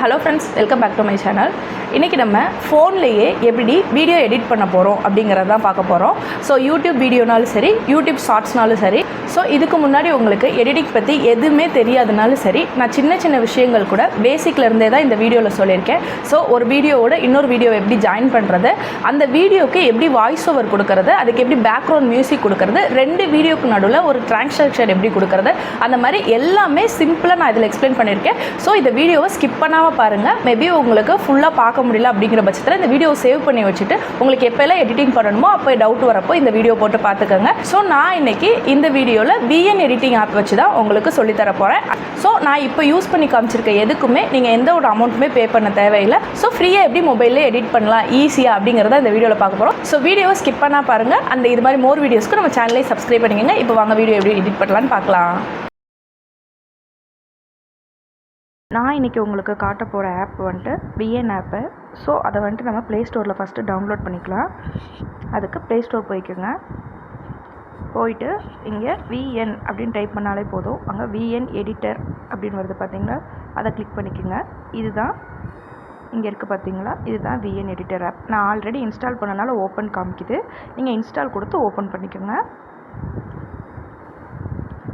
Hello friends welcome back to my channel. இன்றைக்கி நம்ம ஃபோன்லேயே எப்படி வீடியோ எடிட் பண்ண போகிறோம் அப்படிங்கிறத தான் பார்க்க போகிறோம் ஸோ யூடியூப் வீடியோனாலும் சரி யூடியூப் ஷார்ட்ஸ்னாலும் சரி. ஸோ இதுக்கு முன்னாடி உங்களுக்கு எடிட்டிங் பற்றி எதுவுமே தெரியாதுனாலும் சரி நான் சின்ன சின்ன விஷயங்கள் கூட பேசிக்லேருந்தே தான் இந்த வீடியோவில் சொல்லியிருக்கேன். ஸோ ஒரு வீடியோவோட இன்னொரு வீடியோ எப்படி ஜாயின் பண்ணுறது அந்த வீடியோக்கு எப்படி வாய்ஸ் ஓவர் கொடுக்கறது அதுக்கு எப்படி பேக்ரவுண்ட் மியூசிக் கொடுக்கறது ரெண்டு வீடியோக்கு நடுவில் ஒரு ட்ரான்ஸ்ட்ரக்ஷன் எப்படி கொடுக்கறது அந்த மாதிரி எல்லாமே சிம்பிளாக நான் இதில் எக்ஸ்பிளைன் பண்ணியிருக்கேன். ஸோ இந்த வீடியோவை ஸ்கிப் பண்ணாமல் பாருங்கள் மேபி உங்களுக்கு ஃபுல்லாக பார்க்க முடியல அப்படிங்கிற பட்சத்தில் இந்த வீடியோ சேவ் பண்ணி வச்சுட்டு உங்களுக்கு எப்போல்லாம் எடிட்டிங் பண்ணணுமோ அப்போ டவுட் வரப்போ இந்த வீடியோ போட்டு பார்த்துக்கோங்க. ஸோ நான் இன்னைக்கு இந்த வீடியோவில் விஎன் எடிட்டிங் ஆப் வச்சு தான் உங்களுக்கு சொல்லித்தர போகிறேன் ஸோ நான் இப்போ யூஸ் பண்ணி காமிச்சிருக்க எதுக்குமே நீங்கள் எந்த ஒரு அமௌண்ட்டுமே பே பண்ண தேவையில்லை. ஸோ ஃப்ரீயாக எப்படி மொபைலில் எடிட் பண்ணலாம்? ஈஸியாக அப்படிங்கிறத இந்த வீடியோவில் பார்க்க போகிறோம் ஸோ வீடியோவை ஸ்கிப் பண்ணால் பாருங்கள் அந்த இது மாதிரி மோர் வீடியோஸ்க்கு நம்ம சேனலை சப்ஸ்கிரைப் பண்ணிக்கோங்க. இப்போ வாங்க வீடியோ எப்படி எடிட் பண்ணலான்னு பார்க்கலாம். நான் இன்றைக்கி உங்களுக்கு காட்ட போகிற ஆப் வந்துட்டு பிஎன் ஆப்பு ஸோ அதை வந்துட்டு நம்ம ப்ளே ஸ்டோரில் ஃபஸ்ட்டு டவுன்லோட் பண்ணிக்கலாம். அதுக்கு ப்ளே ஸ்டோர் போய்க்குங்க. போயிட்டு இங்கே விஎன் அப்படின்னு டைப் பண்ணாலே போதும். அங்கே விஎன் எடிட்டர் அப்படின்னு வருது பார்த்தீங்களா அதை கிளிக் பண்ணிக்கோங்க. இதுதான் இங்கே இருக்குது பார்த்தீங்களா இதுதான் விஎன் எடிட்டர் ஆப் நான் ஆல்ரெடி இன்ஸ்டால் பண்ணனால ஓப்பன் காமிக்குது. நீங்கள் இன்ஸ்டால் கொடுத்து ஓப்பன் பண்ணிக்கோங்க.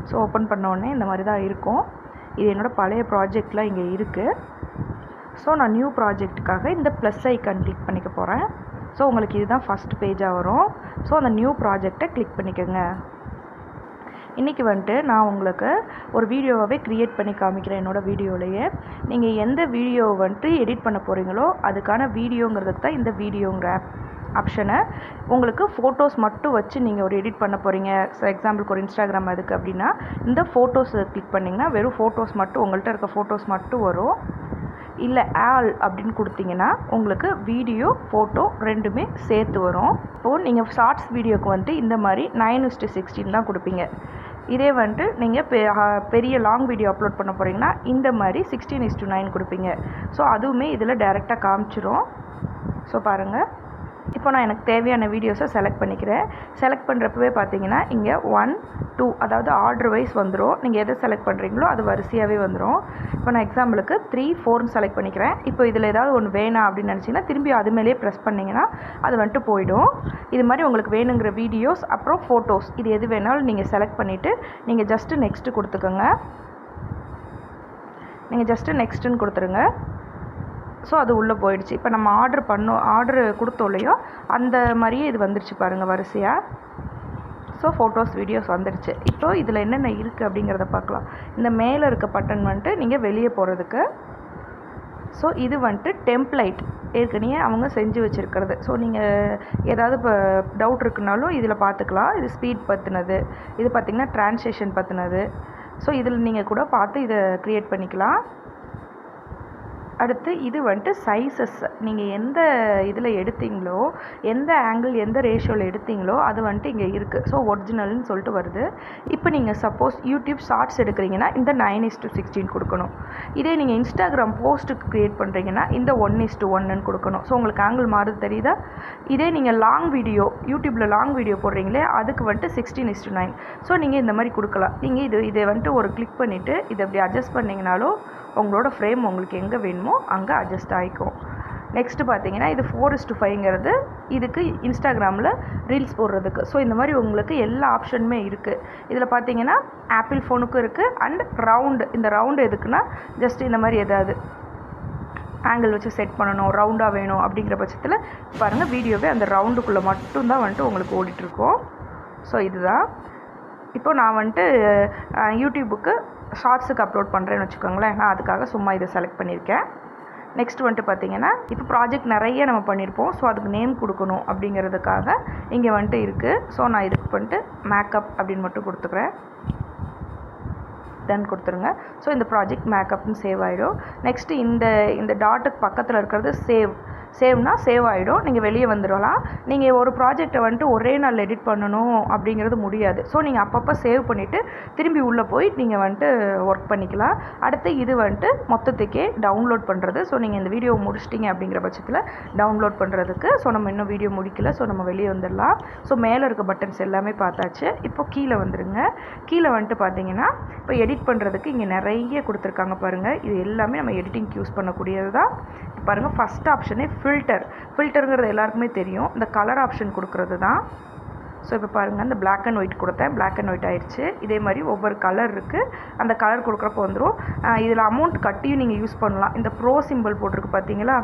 ஸோ ஓப்பன் பண்ணோடனே இந்த மாதிரி தான் இருக்கும். இது என்னோடய பழைய ப்ராஜெக்ட்லாம் இங்கே இருக்குது ஸோ நான் நியூ ப்ராஜெக்ட்டுக்காக இந்த ப்ளஸ் ஐக்கான் கிளிக் பண்ணிக்க போகிறேன் ஸோ உங்களுக்கு இதுதான் ஃபஸ்ட் பேஜாக வரும். ஸோ அந்த நியூ ப்ராஜெக்டை கிளிக் பண்ணிக்கோங்க. இன்றைக்கி வந்துட்டு நான் உங்களுக்கு ஒரு வீடியோவாகவே க்ரியேட் பண்ணி காமிக்கிறேன் என்னோடய வீடியோலையே. நீங்கள் எந்த வீடியோவை வந்துட்டு எடிட் பண்ண போகிறீங்களோ அதுக்கான வீடியோங்கிறதுக்கு தான் இந்த வீடியோங்கிற ஆப் ஆப்ஷனை உங்களுக்கு ஃபோட்டோஸ் மட்டும் வச்சு நீங்கள் ஒரு எடிட் பண்ண போகிறீங்க ஃபார் எக்ஸாம்பிளுக்கு ஒரு இன்ஸ்டாகிராம் அதுக்கு அப்படின்னா இந்த ஃபோட்டோஸை கிளிக் பண்ணிங்கன்னா வெறும் ஃபோட்டோஸ் மட்டும் உங்கள்கிட்ட இருக்க ஃபோட்டோஸ் மட்டும் வரும். இல்லை ஆல் அப்படின்னு கொடுத்தீங்கன்னா உங்களுக்கு வீடியோ ஃபோட்டோ ரெண்டுமே சேர்த்து வரும். இப்போது நீங்கள் ஷார்ட்ஸ் வீடியோக்கு வந்துட்டு இந்த மாதிரி நைன் இஸ்ட்டு சிக்ஸ்டீன் தான் கொடுப்பீங்க. இதே வந்துட்டு நீங்கள் பெ பெரிய லாங் வீடியோ அப்லோட் பண்ண போகிறீங்கன்னா இந்த மாதிரி சிக்ஸ்டீன் இஸ்டு நைன் கொடுப்பீங்க. ஸோ அதுவுமே இதில் டைரெக்டாக காமிச்சிரும். ஸோ பாருங்கள் இப்போ நான் எனக்கு தேவையான வீடியோஸை செலக்ட் பண்ணிக்கிறேன். செலக்ட் பண்ணுறப்பவே பார்த்தீங்கன்னா இங்கே ஒன் டூ அதாவது ஆர்டர் வைஸ் வந்துடும் நீங்கள் எதை செலக்ட் பண்ணுறீங்களோ அது வரிசையாகவே வந்துடும் இப்போ நான் எக்ஸாம்பிளுக்கு த்ரீ ஃபோர்னு செலக்ட் பண்ணிக்கிறேன். இப்போ இதில் ஏதாவது ஒன்று வேணாம் அப்படின்னு நினச்சிங்கன்னா திரும்பி அது மேலேயே ப்ரெஸ் பண்ணிங்கன்னா அது வந்துட்டு போயிடும். இது மாதிரி உங்களுக்கு வேணுங்கிற வீடியோஸ் அப்புறம் ஃபோட்டோஸ் இது எது வேணாலும் நீங்கள் செலக்ட் பண்ணிவிட்டு நீங்கள் ஜஸ்ட்டு நெக்ஸ்ட்டு கொடுத்துக்கோங்க. நீங்கள் ஜஸ்ட்டு நெக்ஸ்ட்டுன்னு கொடுத்துருங்க. ஸோ அது உள்ளே போயிடுச்சு. இப்போ நம்ம ஆர்டர் பண்ணோம் ஆர்டர் கொடுத்தோம் இல்லையோ அந்த மாதிரியே இது வந்துருச்சு பாருங்கள் வரிசையாக ஸோ ஃபோட்டோஸ் வீடியோஸ் வந்துடுச்சு இப்போ இதில் என்னென்ன இருக்குது அப்படிங்கிறத பார்க்கலாம். இந்த மேலே இருக்க பட்டன் வந்துட்டு நீங்கள் வெளியே போகிறதுக்கு ஸோ இது வந்துட்டு டெம்ப்ளைட் ஏற்கனவே அவங்க செஞ்சு வச்சுருக்கிறது. ஸோ நீங்கள் ஏதாவது இப்போ டவுட் இருக்குனாலும் இதில் பார்த்துக்கலாம். இது ஸ்பீட் பற்றினது இது பார்த்திங்கன்னா ட்ரான்ஸ்லேஷன் பற்றினது ஸோ இதில் நீங்கள் கூட பார்த்து இதை க்ரியேட் பண்ணிக்கலாம். அடுத்து இது வந்துட்டு சைஸஸ் நீங்கள் எந்த இதில் எடுத்தீங்களோ எந்த ஆங்கிள் எந்த ரேஷியோவில் எடுத்தீங்களோ அது வந்துட்டு இங்கே இருக்குது ஸோ ஒரிஜினல்னு சொல்லிட்டு வருது. இப்போ நீங்கள் சப்போஸ் யூடியூப் ஷார்ட்ஸ் எடுக்கிறீங்கன்னா இந்த நைன் இஸ் டு சிக்ஸ்டீன் கொடுக்கணும். இதே நீங்கள் இன்ஸ்டாகிராம் போஸ்ட்டுக்கு க்ரியேட் பண்ணுறீங்கன்னா இந்த ஒன் இஸ் டு ஒன்னுன்னு கொடுக்கணும். ஸோ உங்களுக்கு ஆங்கிள் மாறுது தெரியுதா? இதே நீங்கள் லாங் வீடியோ யூடியூப்பில் லாங் வீடியோ போடுறீங்களே அதுக்கு வந்துட்டு sixteen is to nine so நீங்கள் இந்த மாதிரி கொடுக்கலாம். நீங்கள் இது இதை வந்துட்டு ஒரு கிளிக் பண்ணிவிட்டு இதை அப்படி அட்ஜஸ்ட் பண்ணிங்கனாலும் உங்களோட ஃப்ரேம் உங்களுக்கு எங்கே வேணுமோ அங்கே அட்ஜஸ்ட் ஆகிக்கும் நெக்ஸ்ட்டு பார்த்தீங்கன்னா இது ஃபோர் இஸ் ஃபைவ்ங்கிறது இதுக்கு இன்ஸ்டாகிராமில் ரீல்ஸ் போடுறதுக்கு. ஸோ இந்த மாதிரி உங்களுக்கு எல்லா ஆப்ஷனுமே இருக்குது இதில் பார்த்தீங்கன்னா ஆப்பிள் ஃபோனுக்கும் இருக்குது அண்ட் ரவுண்டு இந்த ரவுண்டு எதுக்குன்னா ஜஸ்ட் இந்த மாதிரி எதாவது ஆங்கிள் வச்சு செட் பண்ணணும் ரவுண்டாக வேணும் அப்படிங்கிற பட்சத்தில் பாருங்கள் வீடியோவே அந்த ரவுண்டுக்குள்ளே மட்டும்தான் வந்துட்டு உங்களுக்கு ஓடிட்டுருக்கோம் ஸோ இதுதான். இப்போ நான் வந்துட்டு யூடியூபுக்கு ஷார்ட்ஸுக்கு அப்லோட் பண்ணுறேன்னு வச்சுக்கோங்களேன். நான் அதுக்காக சும்மா இதை செலக்ட் பண்ணியிருக்கேன். நெக்ஸ்ட் வந்துட்டு பார்த்தீங்கன்னா இப்போ ப்ராஜெக்ட் நிறைய நம்ம பண்ணியிருப்போம். ஸோ அதுக்கு நேம் கொடுக்கணும் அப்படிங்கிறதுக்காக இங்கே வந்துட்டு இருக்குது ஸோ நான் இதுக்கு வந்துட்டு மேக்கப் அப்படின்னு மட்டும் கொடுத்துக்கிறேன். தென் கொடுத்துருங்க. ஸோ இந்த ப்ராஜெக்ட் மேக்கப்னு சேவ் ஆகிடும் நெக்ஸ்ட்டு இந்த இந்த டாட்டுக்கு பக்கத்தில் இருக்கிறது சேவ் சேவ்னா சேவ் ஆகிடும் நீங்கள் வெளியே வந்துடலாம். நீங்கள் ஒரு ப்ராஜெக்டை வந்துட்டு ஒரே நாள் எடிட் பண்ணணும் அப்படிங்கிறது முடியாது. ஸோ நீங்கள் அப்பப்போ சேவ் பண்ணிவிட்டு திரும்பி உள்ளே போய் நீங்கள் வந்துட்டு ஒர்க் பண்ணிக்கலாம். அடுத்து இது வந்துட்டு மொத்தத்துக்கே டவுன்லோட் பண்ணுறது ஸோ நீங்கள் இந்த வீடியோ முடிச்சிட்டிங்க அப்படிங்கிற பட்சத்தில் டவுன்லோட் பண்ணுறதுக்கு ஸோ நம்ம இன்னும் வீடியோ முடிக்கல. ஸோ நம்ம வெளியே வந்துடலாம். ஸோ மேலே இருக்க பட்டன்ஸ் எல்லாமே பார்த்தாச்சு. இப்போ கீழே வந்துடுங்க கீழே வந்துட்டு பார்த்தீங்கன்னா இப்போ எடிட் பண்ணுறதுக்கு இங்கே நிறைய கொடுத்துருக்காங்க பாருங்கள் இது எல்லாமே நம்ம எடிட்டிங்க்கு யூஸ் பண்ணக்கூடியது தான் பாருங்கள் ஃபஸ்ட் ஆப்ஷனே ஃபில்டர் ஃபில்டருங்கிறது எல்லாருக்குமே தெரியும். இந்த கலர் ஆப்ஷன் கொடுக்கறது தான். ஸோ இப்போ பாருங்கள் அந்த பிளாக் அண்ட் ஒயிட் கொடுத்தேன். பிளாக் அண்ட் ஒயிட் ஆயிடுச்சு. இதே மாதிரி ஒவ்வொரு கலர் இருக்குது அந்த கலர் கொடுக்குறப்போ வந்துடும் இதில் அமௌண்ட் கட்டியும் நீங்கள் யூஸ் பண்ணலாம். இந்த ப்ரோ சிம்பிள் போட்டிருக்கு பார்த்தீங்களா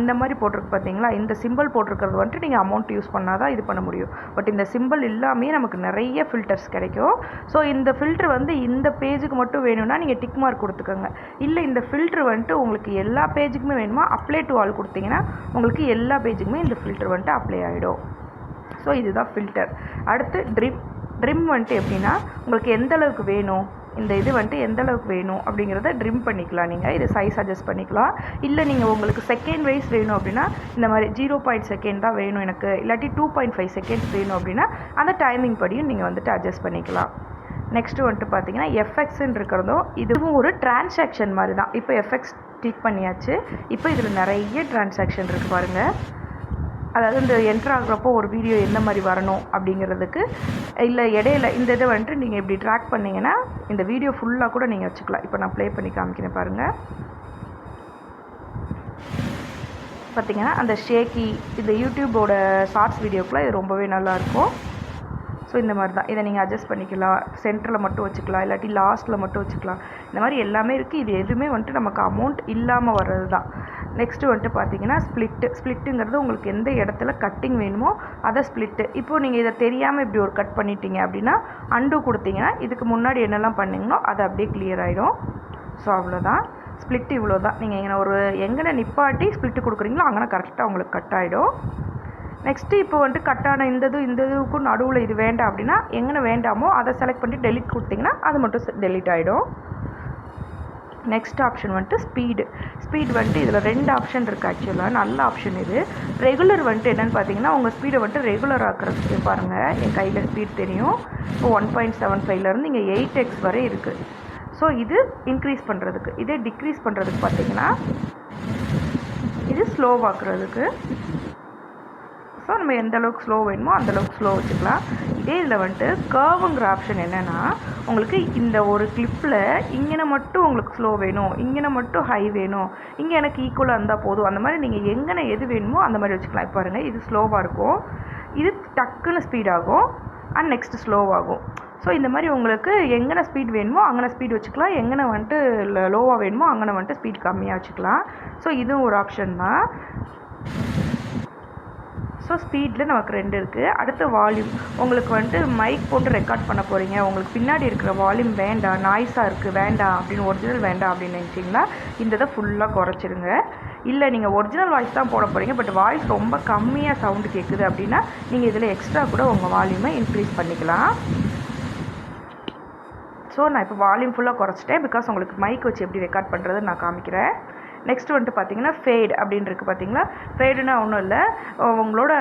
இந்த மாதிரி போட்டிருக்கு பார்த்தீங்களா இந்த சிம்பிள் போட்டிருக்கிறது வந்துட்டு நீங்கள் அமௌண்ட் யூஸ் பண்ணால் தான் இது பண்ண முடியும். பட் இந்த சிம்பிள் இல்லாமே நமக்கு நிறைய ஃபில்டர்ஸ் கிடைக்கும். ஸோ இந்த ஃபில்டர் வந்து இந்த பேஜுக்கு மட்டும் வேணும்னா நீங்கள் டிக் மார்க் கொடுத்துக்கோங்க. இல்லை இந்த ஃபில்டர் வந்துட்டு உங்களுக்கு எல்லா பேஜுக்குமே வேணுமா? அப்ளை டு ஆல் கொடுத்தீங்கன்னா உங்களுக்கு எல்லா பேஜுக்குமே இந்த ஃபில்டர் வந்துட்டு அப்ளை ஆகிடும் ஸோ இதுதான் ஃபில்டர் அடுத்து ட்ரிம் ட்ரிம் வந்துட்டு எப்படின்னா உங்களுக்கு எந்த அளவுக்கு வேணும் இந்த இது வந்துட்டு எந்த அளவுக்கு வேணும் அப்படிங்கிறத ட்ரிம் பண்ணிக்கலாம் நீங்கள் இது சைஸ் அட்ஜஸ்ட் பண்ணிக்கலாம். இல்லை நீங்கள் உங்களுக்கு செகண்ட் வைஸ் வேணும் அப்படின்னா இந்த மாதிரி ஜீரோ பாயிண்ட் செகண்ட் தான் வேணும் எனக்கு. இல்லாட்டி டூ பாயிண்ட் ஃபைவ் செகண்ட்ஸ் வேணும் அப்படின்னா அந்த டைமிங் படியும் நீங்கள் வந்துட்டு அட்ஜஸ்ட் பண்ணிக்கலாம். நெக்ஸ்ட்டு வந்துட்டு பார்த்தீங்கன்னா எஃப்எக்ஸ்ன்னு இருக்கிறதும் இதுவும் ஒரு டிரான்சாக்ஷன் மாதிரி தான். இப்போ எஃப்எக்ஸ் கிளிக் பண்ணியாச்சு. இப்போ இதில் நிறைய டிரான்சாக்ஷன் இருக்குது பாருங்கள் அதாவது இந்த என்ட்ரு ஆகுறப்போ ஒரு வீடியோ எந்த மாதிரி வரணும் அப்படிங்கிறதுக்கு இல்லை இடையில இந்த இதை வந்துட்டு நீங்கள் இப்படி ட்ராக் பண்ணிங்கன்னா இந்த வீடியோ ஃபுல்லாக கூட நீங்கள் வச்சுக்கலாம். இப்போ நான் ப்ளே பண்ணி காமிக்கிறேன் பாருங்கள் பார்த்தீங்கன்னா அந்த ஷேக்கி இந்த யூடியூபோட ஷார்ட்ஸ் வீடியோக்குலாம் இது ரொம்பவே நல்லாயிருக்கும் ஸோ இந்த மாதிரி தான். இதை நீங்கள் அட்ஜஸ்ட் பண்ணிக்கலாம். சென்டரில் மட்டும் வச்சுக்கலாம். இல்லாட்டி லாஸ்ட்டில் மட்டும் வச்சுக்கலாம். இந்த மாதிரி எல்லாமே இருக்குது இது எதுவுமே வந்துட்டு நமக்கு அமௌண்ட் இல்லாமல் வர்றது தான் நெக்ஸ்ட்டு வந்துட்டு பார்த்தீங்கன்னா ஸ்ப்ளிட்டு ஸ்ப்ளிட்டுங்கிறது உங்களுக்கு எந்த இடத்துல கட்டிங் வேணுமோ அதை ஸ்ப்ளிட்டு இப்போது நீங்கள் இதை தெரியாமல் இப்படி ஒரு கட் பண்ணிட்டீங்க அப்படின்னா அண்டு கொடுத்தீங்கன்னா இதுக்கு முன்னாடி என்னெல்லாம் பண்ணீங்களோ அது அப்படியே கிளியர் ஆகிடும் ஸோ அவ்வளோதான் ஸ்ப்ளிட் இவ்வளோ தான் நீங்கள் எங்கே ஒரு எங்கே நிப்பாட்டி ஸ்ப்ளிட்டு கொடுக்குறீங்களோ அங்கே கரெக்டாக உங்களுக்கு கட் ஆகிடும் நெக்ஸ்ட்டு இப்போ வந்துட்டு கட்டான இந்த இது இந்த இதுக்கும் நடுவில் இது வேண்டாம் அப்படின்னா எங்கே வேண்டாமோ அதை செலக்ட் பண்ணி டெலிட் கொடுத்தீங்கன்னா அது மட்டும் டெலிட் ஆகிடும் நெக்ஸ்ட் ஆப்ஷன் வந்துட்டு ஸ்பீடு ஸ்பீட் வந்துட்டு இதில் ரெண்டு ஆப்ஷன் இருக்குது ஆக்சுவலாக நல்ல ஆப்ஷன் இது. ரெகுலர் வந்துட்டு என்னென்னு பார்த்தீங்கன்னா உங்கள் ஸ்பீடை வந்துட்டு ரெகுலர் ஆக்குறதுக்கு பாருங்கள் என் கையில் ஸ்பீட் தெரியும். இப்போ ஒன் பாயிண்ட் செவன் ஃபைவ்லேருந்து இங்கே எயிட் எக்ஸ் வரை இருக்குது ஸோ இது இன்க்ரீஸ் பண்ணுறதுக்கு இதே டிக்ரீஸ் பண்ணுறதுக்கு பார்த்தீங்கன்னா இது ஸ்லோவாக்குறதுக்கு ஸோ நம்ம எந்த அளவுக்கு ஸ்லோ வேணுமோ அந்த அளவுக்கு ஸ்லோ வச்சுக்கலாம். இதே இதில் வந்துட்டு கர்வுங்கிற ஆப்ஷன் என்னென்னா உங்களுக்கு இந்த ஒரு கிளிப்பில் இங்கே மட்டும் உங்களுக்கு ஸ்லோ வேணும் இங்கே மட்டும் ஹை வேணும் இங்கே எனக்கு ஈக்குவலாக இருந்தால் போதும் அந்த மாதிரி நீங்கள் எங்கே எது வேணுமோ அந்த மாதிரி வச்சுக்கலாம். இப்போ பாருங்கள் இது ஸ்லோவாக இருக்கும். இது டக்குன்னு ஸ்பீட் ஆகும் அண்ட் நெக்ஸ்ட் ஸ்லோவாகும் ஸோ இந்த மாதிரி உங்களுக்கு எங்கன ஸ்பீட் வேணுமோ அங்கே ஸ்பீட் வச்சுக்கலாம். எங்கன வந்துட்டு லோவாக வேணுமோ அங்கே வந்துட்டு ஸ்பீட் கம்மியாக வச்சுக்கலாம். ஸோ இதுவும் ஒரு ஆப்ஷன் தான். ஸோ ஸ்பீடில் நமக்கு ரெண்டு இருக்குது அடுத்து வால்யூம் உங்களுக்கு வந்துட்டு மைக் போட்டு ரெக்கார்ட் பண்ண போகிறீங்க உங்களுக்கு பின்னாடி இருக்கிற வால்யூம் வேண்டாம் நாய்ஸாக இருக்குது வேண்டாம் அப்படின்னு ஒரிஜினல் வேண்டாம் அப்படின்னு நினச்சிங்கன்னா இந்த இதை ஃபுல்லாக குறைச்சிருங்க. இல்லை நீங்கள் ஒரிஜினல் வாய்ஸ் தான் போட போகிறீங்க பட் வாய்ஸ் ரொம்ப கம்மியாக சவுண்டு கேட்குது அப்படின்னா நீங்கள் இதில் எக்ஸ்ட்ரா கூட உங்கள் வால்யூமை இன்க்ரீஸ் பண்ணிக்கலாம். ஸோ நான் இப்போ வால்யூம் ஃபுல்லாக குறைச்சிட்டேன் பிகாஸ் உங்களுக்கு மைக் வச்சு எப்படி ரெக்கார்ட் பண்ணுறதுன்னு நான் காமிக்கிறேன். நெக்ஸ்ட் வந்துட்டு பார்த்தீங்கன்னா ஃபேட் அப்படின்னு இருக்குது பார்த்தீங்களா ஃபேடுனா ஒன்றும் இல்லை. உங்களோட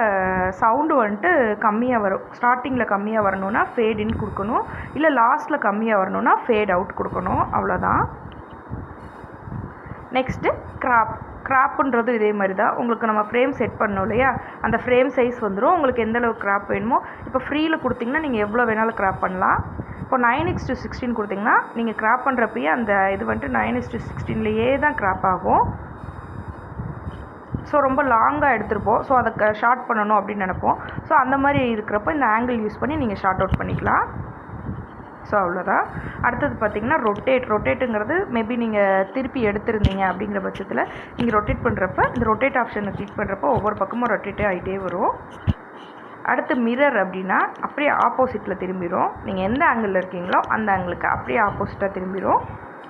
சவுண்டு வந்துட்டு கம்மியாக வரும். ஸ்டார்டிங்கில் கம்மியாக வரணும்னா ஃபேட் இன் கொடுக்கணும். இல்லை லாஸ்ட்டில் கம்மியாக வரணும்னா ஃபேட் அவுட் கொடுக்கணும். அவ்வளோதான் நெக்ஸ்ட்டு கிராப் கிராப்புன்றது இதே மாதிரி தான் உங்களுக்கு நம்ம ஃப்ரேம் செட் பண்ணோம் இல்லையா? அந்த ஃப்ரேம் சைஸ் வந்துடும் உங்களுக்கு எந்தளவு கிராப் வேணுமோ. இப்போ ஃப்ரீயில் கொடுத்தீங்கன்னா நீங்கள் எவ்வளோ வேணாலும் கிராப் பண்ணலாம். இப்போ நைன் எக்ஸ் டு சிக்ஸ்டீன் கொடுத்தீங்கன்னா நீங்கள் கிராப் பண்ணுறப்பயே அந்த இது வந்துட்டு நைன் எக்ஸ் டு சிக்ஸ்டீன்லேயே தான் கிராப் ஆகும். ஸோ ரொம்ப லாங்காக எடுத்துருப்போம். ஸோ அதை ஷார்ட் பண்ணணும் அப்படின்னு நினைப்போம். ஸோ அந்த மாதிரி இருக்கிறப்ப இந்த ஆங்கிள் யூஸ் பண்ணி நீங்கள் ஷார்ட் அவுட் பண்ணிக்கலாம். ஸோ அவ்வளோதான். அடுத்தது பார்த்தீங்கன்னா ரொட்டேட் ரொட்டேட்டுங்கிறது மேபி நீங்கள் திருப்பி எடுத்திருந்தீங்க அப்படிங்கிற பட்சத்தில் நீங்கள் ரொட்டேட் பண்ணுறப்ப இந்த ரொட்டேட் ஆப்ஷனை கிளிக் பண்ணுறப்போ ஒவ்வொரு பக்கமும் ரொட்டேட்டே ஆகிட்டே வரும். அடுத்து மிரர் அப்படின்னா அப்படியே ஆப்போசிட்டில் திரும்பிடும் நீங்கள் எந்த ஆங்கிளில் இருக்கீங்களோ அந்த ஆங்கிளுக்கு அப்படியே ஆப்போசிட்டாக திரும்பிடும்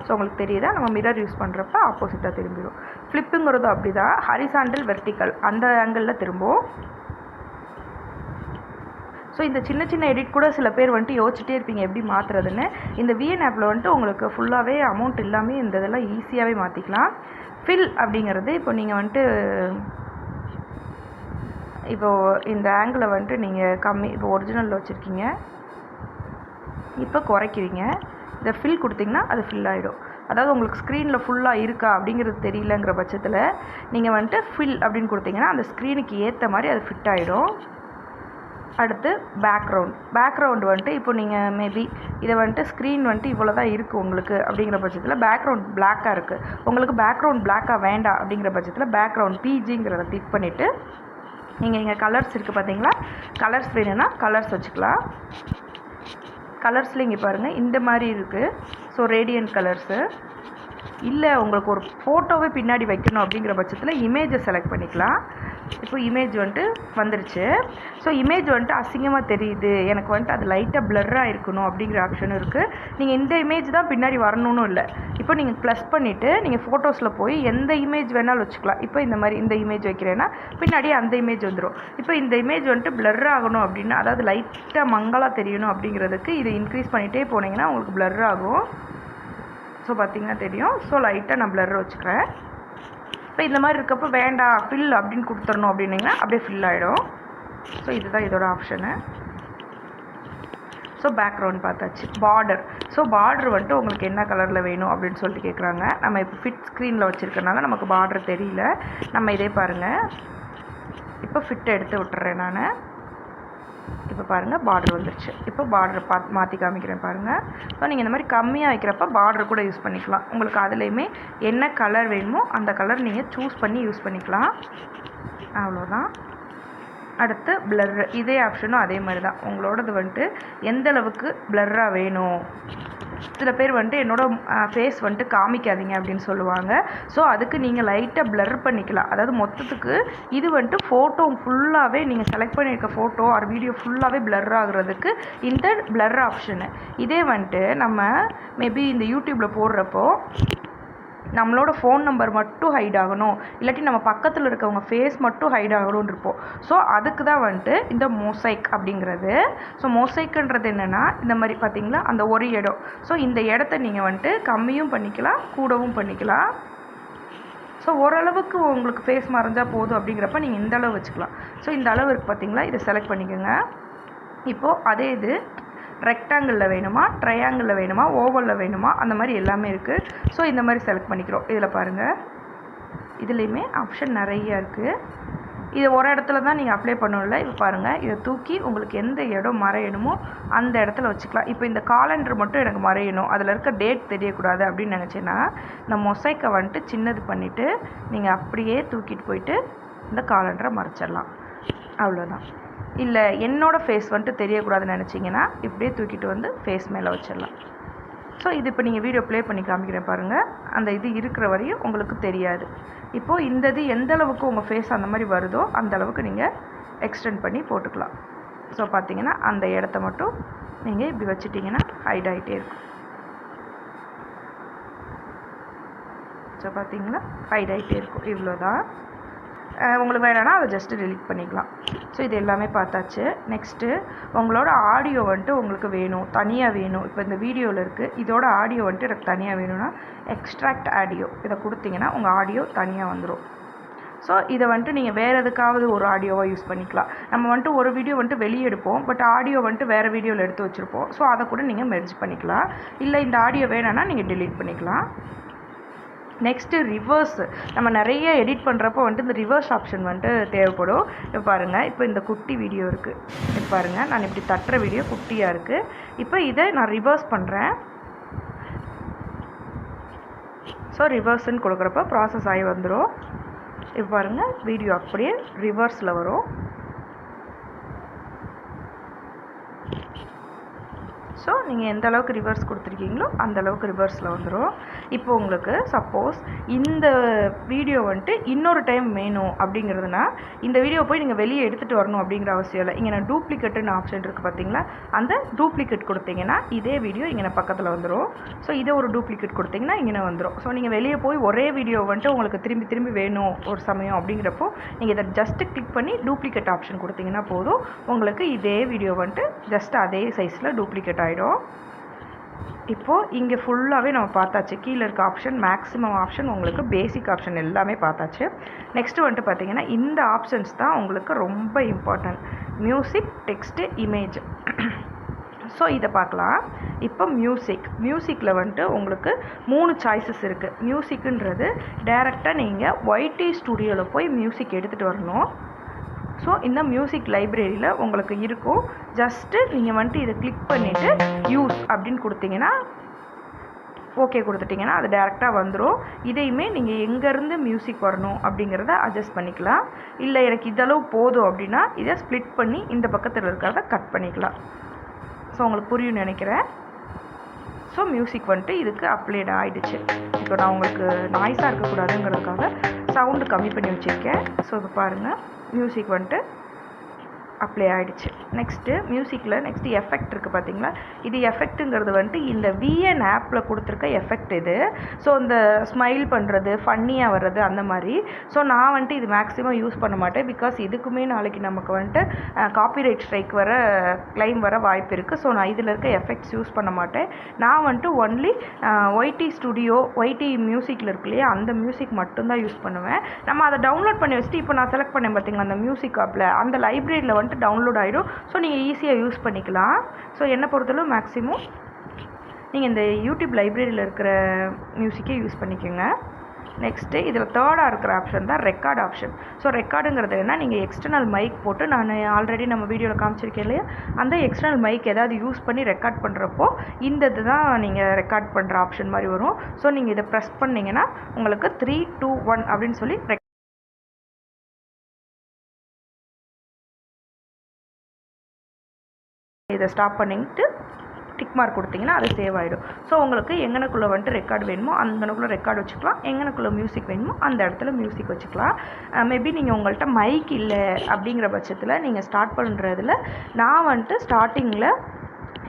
ஸோ உங்களுக்கு தெரியுதா? நம்ம மிரர் யூஸ் பண்ணுறப்ப ஆப்போசிட்டாக திரும்பிடும் ஃப்ளிப்புங்கிறதும் அப்படி தான் ஹரிசாண்டல் வெர்டிக்கல் அந்த ஆங்கிளில் திரும்பும். ஸோ இந்த சின்ன சின்ன எடிட் கூட சில பேர் வந்துட்டு யோசிச்சுட்டே இருப்பீங்க எப்படி மாற்றுறதுன்னு இந்த விஎன் ஆப்பில் வந்துட்டு உங்களுக்கு ஃபுல்லாகவே அமௌண்ட் இல்லாமல் இந்த இதெல்லாம் ஈஸியாகவே மாற்றிக்கலாம் ஃபில் அப்படிங்கிறது இப்போ நீங்கள் வந்துட்டு இப்போது இந்த ஆங்கிளை வந்துட்டு நீங்கள் கம்மி இப்போ ஒரிஜினலில் வச்சுருக்கீங்க. இப்போ குறைக்கிறீங்க. இதை ஃபில் கொடுத்தீங்கன்னா அது ஃபில் ஆகிடும் அதாவது உங்களுக்கு ஸ்க்ரீனில் ஃபுல்லாக இருக்கா அப்படிங்கிறது தெரியலங்கிற பட்சத்தில் நீங்கள் வந்துட்டு ஃபில் அப்படின்னு கொடுத்தீங்கன்னா அந்த ஸ்க்ரீனுக்கு ஏற்ற மாதிரி அது ஃபிட் ஆகிடும் அடுத்து பேக்ரவுண்ட் பேக்ரவுண்ட் வந்துட்டு இப்போ நீங்கள் மேபி இதை வந்துட்டு ஸ்க்ரீன் வந்துட்டு இவ்வளோ தான் இருக்குது உங்களுக்கு அப்படிங்கிற பட்சத்தில் பேக்ரவுண்ட் பிளாக்காக இருக்குது உங்களுக்கு பேக்ரவுண்ட் பிளாக்காக வேண்டாம் அப்படிங்கிற பட்சத்தில் பேக்ரவுண்ட் பிஜிங்கிறத கிளிக் பண்ணிவிட்டு நீங்கள் இங்கே கலர்ஸ் இருக்குது பார்த்தீங்களா கலர்ஸ் வேணும்னா கலர்ஸ் வச்சுக்கலாம். கலர்ஸில் இங்கே பாருங்கள் இந்த மாதிரி இருக்குது ஸோ ரேடியன்ட் கலர்ஸு இல்லை உங்களுக்கு ஒரு ஃபோட்டோவே பின்னாடி வைக்கணும் அப்படிங்கிற பட்சத்தில் இமேஜை செலக்ட் பண்ணிக்கலாம். இப்போ இமேஜ் வந்துட்டு வந்துருச்சு. ஸோ இமேஜ் வந்துட்டு அசிங்கமாக தெரியுது. எனக்கு வந்துட்டு அது லைட்டாக பிளர்ராக இருக்கணும் அப்படிங்கிற ஆப்ஷனும் இருக்குது நீங்கள் இந்த இமேஜ் தான் பின்னாடி வரணும்னு இல்லை. இப்போ நீங்கள் ப்ளஸ் பண்ணிவிட்டு நீங்கள் ஃபோட்டோஸில் போய் எந்த இமேஜ் வேணாலும் வச்சுக்கலாம். இப்போ இந்த மாதிரி இந்த இமேஜ் வைக்கிறேன்னா பின்னாடி அந்த இமேஜ் வந்துடும் இப்போ இந்த இமேஜ் வந்துட்டு பிளர் ஆகணும் அப்படின்னா அதாவது லைட்டாக மங்கலாக தெரியணும் அப்படிங்கிறதுக்கு இதை இன்க்ரீஸ் பண்ணிகிட்டே போனீங்கன்னா உங்களுக்கு பிளர் ஆகும் ஸோ பார்த்தீங்கன்னா தெரியும். ஸோ லைட்டாக நான் பிளர் வச்சுக்கிறேன். இப்போ இந்த மாதிரி இருக்கப்போ வேண்டாம் ஃபில் அப்படின்னு கொடுத்துடணும் அப்படின்னீங்கன்னா அப்படியே ஃபில் ஆகிடும் ஸோ இதுதான் இதோட ஆப்ஷனு ஸோ பேக்ரவுண்ட் பார்த்தாச்சு. பார்டர் ஸோ பார்டர் வந்துட்டு உங்களுக்கு என்ன கலரில் வேணும் அப்படின்னு சொல்லிட்டு கேட்குறாங்க நம்ம இப்போ ஃபிட் ஸ்க்ரீனில் வச்சுருக்கனால நமக்கு பார்டர் தெரியல. நம்ம இதே பாருங்கள் இப்போ ஃபிட் எடுத்து விட்டுறேன் நான். இப்போ பாருங்கள் பார்டர் வந்துருச்சு. இப்போ பார்டர் பா மாற்றி காமிக்கிறேன் பாருங்கள் ஸோ நீங்கள் இந்த மாதிரி கம்மியாக வைக்கிறப்ப பார்டர் கூட யூஸ் பண்ணிக்கலாம். உங்களுக்கு அதுலேயுமே என்ன கலர் வேணுமோ அந்த கலர் நீங்கள் சூஸ் பண்ணி யூஸ் பண்ணிக்கலாம். அவ்வளோதான் அடுத்து பிளர் இதே ஆப்ஷனும் அதே மாதிரி தான் உங்களோடது வந்துட்டு எந்த அளவுக்கு பிளர்ராக வேணும்? சில பேர் வந்துட்டு என்னோட ஃபேஸ் வந்துட்டு காமிக்காதீங்க அப்படின்னு சொல்லுவாங்க. ஸோ அதுக்கு நீங்கள் லைட்டாக பிளர் பண்ணிக்கலாம். அதாவது மொத்தத்துக்கு இது வந்துட்டு ஃபோட்டோ ஃபுல்லாகவே நீங்கள் செலக்ட் பண்ணியிருக்க ஃபோட்டோ ஆர் வீடியோ ஃபுல்லாகவே பிளர் ஆகுறதுக்கு இந்த பிளர் ஆப்ஷனு இதே வந்துட்டு நம்ம மேபி இந்த யூடியூப்பில் போடுறப்போ நம்மளோட ஃபோன் நம்பர் மட்டும் ஹைட் ஆகணும். இல்லாட்டி நம்ம பக்கத்தில் இருக்கவங்க ஃபேஸ் மட்டும் ஹைட் ஆகணும்னு இருப்போம். ஸோ அதுக்கு தான் வந்துட்டு இந்த மோசைக் அப்படிங்கிறது. ஸோ மொசைக்குன்றது என்னென்னா இந்த மாதிரி பார்த்தீங்களா? அந்த ஒரு இடம். ஸோ இந்த இடத்த நீங்கள் வந்துட்டு கம்மியும் பண்ணிக்கலாம் கூடவும் பண்ணிக்கலாம். ஸோ ஓரளவுக்கு உங்களுக்கு ஃபேஸ் மறைஞ்சால் போதும் அப்படிங்கிறப்ப நீங்கள் இந்த அளவு வச்சுக்கலாம். ஸோ இந்த அளவு இருக்குது பார்த்தீங்களா? இதை செலக்ட் பண்ணிக்கோங்க. இப்போது அதே இது ரெக்டாங்கிளில் வேணுமா ட்ரையாங்கிளில் வேணுமா ஓவலில் வேணுமா அந்த மாதிரி எல்லாமே இருக்குது ஸோ இந்த மாதிரி செலக்ட் பண்ணிக்கிறோம். இதில் பாருங்கள் இதுலேயுமே ஆப்ஷன் நிறைய இருக்குது இது ஒரு இடத்துல தான் நீங்கள் அப்ளை பண்ணணும்ல. இப்போ பாருங்கள் இதை தூக்கி உங்களுக்கு எந்த இடம் மறையணுமோ அந்த இடத்துல வச்சுக்கலாம். இப்போ இந்த காலண்டர் மட்டும் எனக்கு மறையணும். அதில் இருக்க டேட் தெரியக்கூடாது அப்படின்னு நினச்சேன்னா இந்த மொசைக்கை வந்துட்டு சின்னது பண்ணிவிட்டு நீங்கள் அப்படியே தூக்கிட்டு போயிட்டு இந்த காலண்டரை மறைச்சிடலாம். அவ்வளோதான் இல்லை என்னோடய ஃபேஸ் வந்துட்டு தெரியக்கூடாதுன்னு நினச்சிங்கன்னா இப்படியே தூக்கிட்டு வந்து ஃபேஸ் மேலே வச்சிடலாம். ஸோ இது இப்போ நீங்கள் வீடியோ ப்ளே பண்ணி காமிக்கிறேன் பாருங்கள் அந்த இது இருக்கிற வரையும் உங்களுக்கு தெரியாது. இப்போது இந்த இது எந்த அளவுக்கு உங்கள் ஃபேஸ் அந்த மாதிரி வருதோ அந்த அளவுக்கு நீங்கள் எக்ஸ்டெண்ட் பண்ணி போட்டுக்கலாம். ஸோ பார்த்தீங்கன்னா அந்த இடத்த மட்டும் நீங்கள் இப்படி வச்சுட்டிங்கன்னா ஹைட் ஆகிட்டே இருக்கும். ஸோ பார்த்தீங்களா ஹைட் ஆகிட்டே இருக்கும். இவ்வளோ தான் உங்களுக்கு வேணும்னா அதை ஜஸ்ட்டு டெலிட் பண்ணிக்கலாம். ஸோ இது எல்லாமே பார்த்தாச்சு. நெக்ஸ்ட்டு உங்களோட ஆடியோ வந்துட்டு உங்களுக்கு வேணும். தனியாக வேணும். இப்போ இந்த வீடியோவில் இருக்குது இதோட ஆடியோ வந்துட்டு எனக்கு தனியாக வேணும்னா எக்ஸ்ட்ராக்ட் ஆடியோ இதை கொடுத்தீங்கன்னா உங்கள் ஆடியோ தனியாக வந்துடும் ஸோ இதை வந்துட்டு நீங்கள் வேறு எதுக்காவது ஒரு ஆடியோவாக யூஸ் பண்ணிக்கலாம். நம்ம வந்துட்டு ஒரு வீடியோ வந்துட்டு வெளியே எடுப்போம். பட் ஆடியோ வந்துட்டு வேறு வீடியோவில் எடுத்து வச்சுருப்போம். ஸோ அதை கூட நீங்கள் மெர்ஜ் பண்ணிக்கலாம். இல்லை இந்த ஆடியோ வேணும்னா நீங்கள் டெலீட் பண்ணிக்கலாம். நெக்ஸ்ட்டு ரிவர்ஸ் நம்ம நிறைய எடிட் பண்ணுறப்போ வந்துட்டு இந்த ரிவர்ஸ் ஆப்ஷன் வந்துட்டு தேவைப்படும். இப்போ பாருங்கள் இப்போ இந்த குட்டி வீடியோ இருக்குது இப்போ பாருங்கள் நான் இப்படி தட்டுற வீடியோ குட்டியாக இருக்குது இப்போ இதை நான் ரிவர்ஸ் பண்ணுறேன் ஸோ ரிவர்ஸ்ன்னு கொடுக்குறப்ப ப்ராசஸ் ஆகி வந்துடும் இப்போ பாருங்கள் வீடியோ அப்படியே ரிவர்ஸில் வரும். ஸோ நீங்கள் எந்த அளவுக்கு ரிவர்ஸ் கொடுத்துருக்கீங்களோ அந்த அளவுக்கு ரிவர்ஸில் வந்துடும் இப்போ உங்களுக்கு சப்போஸ் இந்த வீடியோ வந்துட்டு இன்னொரு டைம் வேணும் அப்படிங்கிறதுனா இந்த வீடியோ போய் நீங்கள் வெளியே எடுத்துகிட்டு வரணும் அப்படிங்கிற அவசியம் இல்லை. இங்கே நான் டூப்ளிகேட்டுன்னு ஆப்ஷன் இருக்குது பார்த்தீங்களா அந்த டூப்ளிகேட் கொடுத்தீங்கன்னா இதே வீடியோ இங்கே பக்கத்தில் வந்துடும் ஸோ இதே ஒரு டூப்ளிகேட் கொடுத்தீங்கன்னா இங்கே வந்துடும் ஸோ நீங்கள் வெளியே போய் ஒரே வீடியோ வந்துட்டு உங்களுக்கு திரும்பி திரும்பி வேணும் ஒரு சமயம் அப்படிங்கிறப்போ நீங்கள் இதை ஜஸ்ட்டு கிளிக் பண்ணி டூப்ளிகேட் ஆப்ஷன் கொடுத்தீங்கன்னா போதும். உங்களுக்கு இதே வீடியோ வந்துட்டு ஜஸ்ட் அதே சைஸில் டூப்ளிகேட் ஆகிடும் இப்போது இங்கே ஃபுல்லாகவே நம்ம பார்த்தாச்சு. கீழே இருக்க ஆப்ஷன் மேக்ஸிமம் ஆப்ஷன் உங்களுக்கு பேசிக் ஆப்ஷன் எல்லாமே பார்த்தாச்சு. நெக்ஸ்ட்டு வந்துட்டு பார்த்தீங்கன்னா இந்த ஆப்ஷன்ஸ் தான் உங்களுக்கு ரொம்ப important music text image so இதை பார்க்கலாம். இப்போ மியூசிக் மியூசிக்கில் வந்துட்டு உங்களுக்கு மூணு சாய்ஸஸ் இருக்குது மியூசிக்குன்றது டேரெக்டாக நீங்கள் ஒய்டி ஸ்டுடியோவில் போய் மியூசிக் எடுத்துகிட்டு வரணும். ஸோ இந்த மியூசிக் லைப்ரரியில் உங்களுக்கு இருக்கும். ஜஸ்ட்டு நீங்கள் வந்துட்டு இதை கிளிக் பண்ணிவிட்டு யூஸ் அப்படின்னு கொடுத்தீங்கன்னா ஓகே கொடுத்துட்டிங்கன்னா அது டேரெக்டாக வந்துடும் இதையுமே நீங்கள் எங்கேருந்து மியூசிக் வரணும் அப்படிங்கிறத அட்ஜஸ்ட் பண்ணிக்கலாம். இல்லை எனக்கு இதளவு போதும் அப்படின்னா இதை ஸ்ப்ளிட் பண்ணி இந்த பக்கத்தில் இருக்கிறத கட் பண்ணிக்கலாம். ஸோ உங்களுக்கு புரியும் நினைக்கிறேன். ஸோ மியூசிக் வந்துட்டு இதுக்கு அப்ளேட் ஆகிடுச்சு இப்போ நான் உங்களுக்கு நாய்ஸாக இருக்கக்கூடாதுங்கிறதுக்காக சவுண்டு கம்மி பண்ணி வச்சுருக்கேன். ஸோ இப்போ பாருங்கள் மியூசிக் வந்துட்டு அப்ளை ஆகிடுச்சு நெக்ஸ்ட்டு மியூசிக்கில் நெக்ஸ்ட்டு எஃபெக்ட் இருக்குது பார்த்தீங்களா இது எஃபெக்ட்டுங்கிறது வந்துட்டு இந்த விஎன் ஆப்பில் கொடுத்துருக்க எஃபெக்ட் இது. ஸோ இந்த ஸ்மைல் பண்ணுறது ஃபன்னியாக வர்றது அந்த மாதிரி. ஸோ நான் வந்துட்டு இது மேக்ஸிமம் யூஸ் பண்ண மாட்டேன். பிகாஸ் இதுக்குமே நாளைக்கு நமக்கு வந்துட்டு காப்பிரைட் ஸ்ட்ரைக் வர கிளைம் வர வாய்ப்பு இருக்குது ஸோ நான் இதில் இருக்க எஃபெக்ட்ஸ் யூஸ் பண்ண மாட்டேன். நான் வந்துட்டு ஒன்லி ஒய்டி ஸ்டுடியோ ஒய்டி மியூசிக்கில் இருக்கு இல்லையா? அந்த மியூசிக் மட்டும்தான் யூஸ் பண்ணுவேன். நம்ம அதை டவுன்லோட் பண்ணி வச்சுட்டு இப்போ நான் செலக்ட் பண்ணேன் பார்த்தீங்களா அந்த மியூசிக் ஆப்பில் அந்த லைப்ரரியில் வந்துட்டு டவுன்லோட் ஆகிடும் ஸோ நீங்கள் ஈஸியாக யூஸ் பண்ணிக்கலாம். ஸோ என்னை பொறுத்தளவு மேக்ஸிமம் நீங்கள் இந்த யூடியூப் லைப்ரரியில் இருக்கிற மியூசிக்கே யூஸ் பண்ணிக்கோங்க. நெக்ஸ்ட்டு இதில் தேர்டாக இருக்கிற ஆப்ஷன் தான் ரெக்கார்ட் ஆப்ஷன் ஸோ ரெக்கார்டுங்கிறது என்ன நீங்கள் எக்ஸ்டர்னல் மைக் போட்டு நான் ஆல்ரெடி நம்ம வீடியோவில் காமிச்சிருக்கேன் இல்லையா? அந்த எக்ஸ்டர்னல் மைக் ஏதாவது யூஸ் பண்ணி ரெக்கார்ட் பண்ணுறப்போ இந்த இது தான் நீங்கள் ரெக்கார்ட் பண்ணுற ஆப்ஷன் மாதிரி வரும். ஸோ நீங்கள் இதை ப்ரெஸ் பண்ணிங்கன்னா உங்களுக்கு த்ரீ டூ ஒன் அப்படின்னு சொல்லி இதை ஸ்டாப் பண்ணிட்டு டிக் மார்க் கொடுத்தீங்கன்னா அது சேவ் ஆகிடும் ஸோ உங்களுக்கு எங்கனக்குள்ளே வந்துட்டு ரெக்கார்டு வேணுமோ அங்கனக்குள்ளே ரெக்கார்டு வச்சுக்கலாம். எங்கனக்குள்ளே மியூசிக் வேணுமோ அந்த இடத்துல மியூசிக் வச்சுக்கலாம். Uh, மேபி நீங்கள் உங்கள்கிட்ட மைக் இல்லை அப்படிங்கிற பட்சத்தில் நீங்கள் ஸ்டார்ட் பண்ணுறதுல நான் வந்துட்டு ஸ்டார்டிங்கில்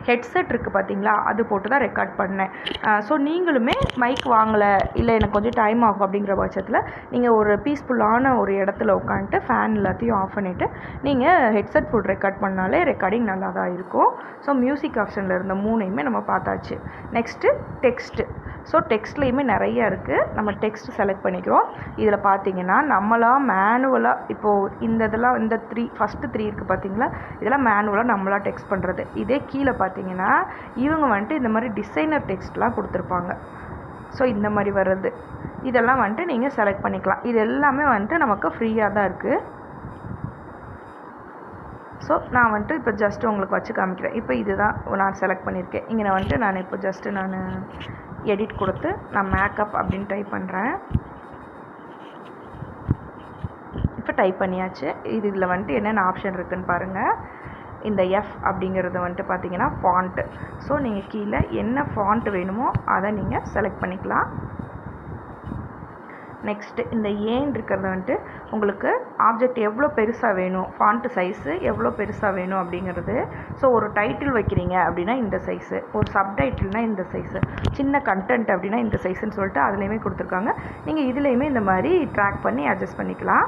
ஹெட்செட் இருக்குது பார்த்தீங்களா அது போட்டு தான் ரெக்கார்ட் பண்ணேன் ஸோ நீங்களுமே மைக் வாங்கலை இல்லை எனக்கு கொஞ்சம் டைம் ஆகும் அப்படிங்கிற பட்சத்தில் நீங்கள் ஒரு பீஸ்ஃபுல்லான ஒரு இடத்துல உட்காந்துட்டு ஃபேன் எல்லாத்தையும் ஆஃப் பண்ணிவிட்டு நீங்கள் ஹெட்செட் போட்டு ரெக்கார்ட் பண்ணாலே ரெக்கார்டிங் நல்லா தான் இருக்கும் ஸோ மியூசிக் ஆப்ஷனில் இருந்த மூணையுமே நம்ம பார்த்தாச்சு. நெக்ஸ்ட்டு டெக்ஸ்ட்டு ஸோ டெக்ஸ்ட்லேயுமே நிறைய இருக்குது நம்ம டெக்ஸ்ட் செலக்ட் பண்ணிக்கிறோம். இதில் பார்த்தீங்கன்னா நம்மளாக மேனுவலாக இப்போது இந்த இதெல்லாம் இந்த த்ரீ ஃபஸ்ட்டு த்ரீ இருக்குது பார்த்தீங்களா இதெல்லாம் மேனுவலாக நம்மளாக டெக்ஸ்ட் பண்ணுறது இதே கீழே பார்த்து பார்த்தீங்கன்னா இவங்க வந்துட்டு இந்த மாதிரி டிசைனர் டெக்ஸ்ட்லாம் கொடுத்துருப்பாங்க. ஸோ இந்த மாதிரி வர்றது. இதெல்லாம் வந்துட்டு நீங்கள் செலக்ட் பண்ணிக்கலாம். இது எல்லாமே வந்துட்டு நமக்கு ஃப்ரீயாக தான் இருக்குது ஸோ நான் வந்துட்டு இப்போ ஜஸ்ட்டு உங்களுக்கு வச்சு காமிக்கிறேன். இப்போ இதுதான் நான் செலக்ட் பண்ணியிருக்கேன். இங்கே நான் வந்துட்டு நான் இப்போ ஜஸ்ட்டு நான் எடிட் கொடுத்து நான் மேக்கப் அப்படின்னு டைப் பண்ணுறேன் இப்போ டைப் பண்ணியாச்சு. இது இதில் வந்துட்டு என்னென்ன ஆப்ஷன் இருக்குதுன்னு பாருங்கள் இந்த எஃப் அப்படிங்கிறது வந்துட்டு பார்த்தீங்கன்னா ஃபாண்ட்டு ஸோ நீங்கள் கீழே என்ன ஃபாண்ட் வேணுமோ அதை நீங்கள் செலக்ட் பண்ணிக்கலாம். நெக்ஸ்ட்டு இந்த ஏன் இருக்கிறது வந்துட்டு உங்களுக்கு ஆப்ஜெக்ட் எவ்வளோ பெருசாக வேணும்? ஃபாண்ட்டு சைஸு எவ்வளோ பெருசாக வேணும் அப்படிங்கிறது. ஸோ ஒரு டைட்டில் வைக்கிறீங்க அப்படின்னா இந்த சைஸு ஒரு சப்டைட்டில்னால் இந்த சைஸு சின்ன கண்டென்ட் அப்படின்னா இந்த சைஸுன்னு சொல்லிட்டு அதுலேயுமே கொடுத்துருக்காங்க. நீங்கள் இதுலேயுமே இந்த மாதிரி ட்ராக் பண்ணி அட்ஜஸ்ட் பண்ணிக்கலாம்.